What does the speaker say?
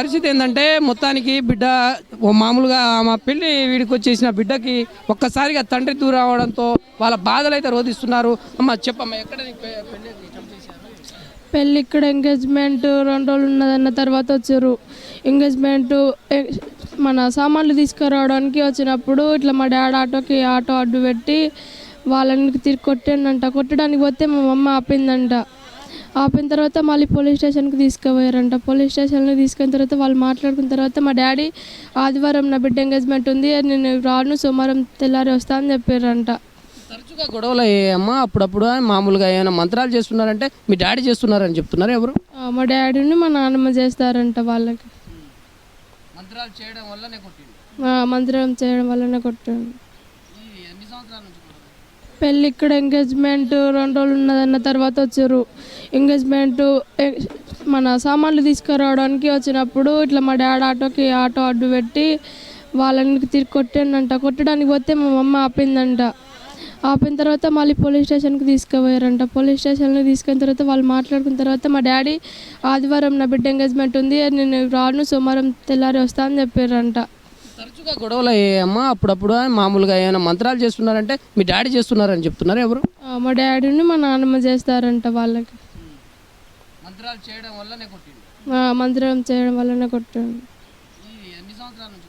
పరిస్థితి ఏంటంటే మొత్తానికి బిడ్డ మామూలుగా మా పెళ్ళి వీడికి వచ్చేసిన బిడ్డకి ఒక్కసారిగా తండ్రి దూరం అవడంతో వాళ్ళ బాధలు అయితే రోధిస్తున్నారు. అమ్మ చెప్పమ్మా ఎక్కడ పెళ్ళి ఇక్కడ ఎంగేజ్మెంట్ రెండు రోజులు ఉన్నదన్న తర్వాత వచ్చారు. ఎంగేజ్మెంట్ మన సామాన్లు తీసుకురావడానికి వచ్చినప్పుడు ఇట్లా మా డాడీ ఆటోకి ఆటో అడ్డు పెట్టి వాళ్ళని తిరిగి కొట్టిండంట కొట్టడానికి పోతే మా మమ్మ ఆపిందంట. ఆపిన తర్వాత మళ్ళీ పోలీస్ స్టేషన్కి తీసుకుపోయారంట. పోలీస్ స్టేషన్కి తీసుకున్న తర్వాత వాళ్ళు మాట్లాడుకున్న తర్వాత మా డాడీ ఆదివారం నా బిడ్డ ఎంగేజ్మెంట్ ఉంది నేను రాను సోమవారం తెల్లారి వస్తా అని చెప్పారంట. తరచుగా గొడవలు అయ్యాయమ్మా అప్పుడప్పుడు మామూలుగా ఏమైనా మంత్రాలు చేస్తున్నారంటే మీ డాడీ చేస్తున్నారని చెప్తున్నారు ఎవరు? మా డాడీని మా నాన్నమ్మ చేస్తారంట వాళ్ళకి. మంత్రాలు చేయడం వల్లనే కొట్టిండు మంత్రం చేయడం వల్లనే కొట్టాను ఎన్ని సంవత్సరాల నుంచి? పెళ్ళి ఇక్కడ ఎంగేజ్మెంట్ రెండు రోజులు ఉన్నదన్న తర్వాత వచ్చారు. ఎంగేజ్మెంట్ మన సామాన్లు తీసుకురావడానికి వచ్చినప్పుడు ఇట్లా మా డాడీ ఆటోకి ఆటో అడ్డు పెట్టి వాళ్ళని తిరిగి కొట్టిండంట కొట్టడానికి పోతే మా మమ్మ ఆపిందంట. ఆపిన తర్వాత మళ్ళీ పోలీస్ స్టేషన్కి తీసుకుపోయారంట. పోలీస్ స్టేషన్కి తీసుకున్న తర్వాత వాళ్ళు మాట్లాడుకున్న తర్వాత మా డాడీ ఆదివారం నా బిడ్డ ఎంగేజ్మెంట్ ఉంది. నేను రాను సోమవారం తెల్లారి వస్తా అని చెప్పారంట. మామూలుగా గొడవలు అయ్యాయమ్మా? అప్పుడప్పుడు మామూలుగా ఏమైనా మంత్రాలు చేస్తున్నారంటే మీ డాడీ చేస్తున్నారని చెప్తున్నారు ఎవరు? మా డాడీని మా నాన్నమ్మ చేస్తారంట వాళ్ళకి. మంత్రాలు చేయడం వల్లనే కొట్టిండు మంత్రం చేయడం వల్లనే కొట్టాడు ఎన్ని సంవత్సరాల నుంచి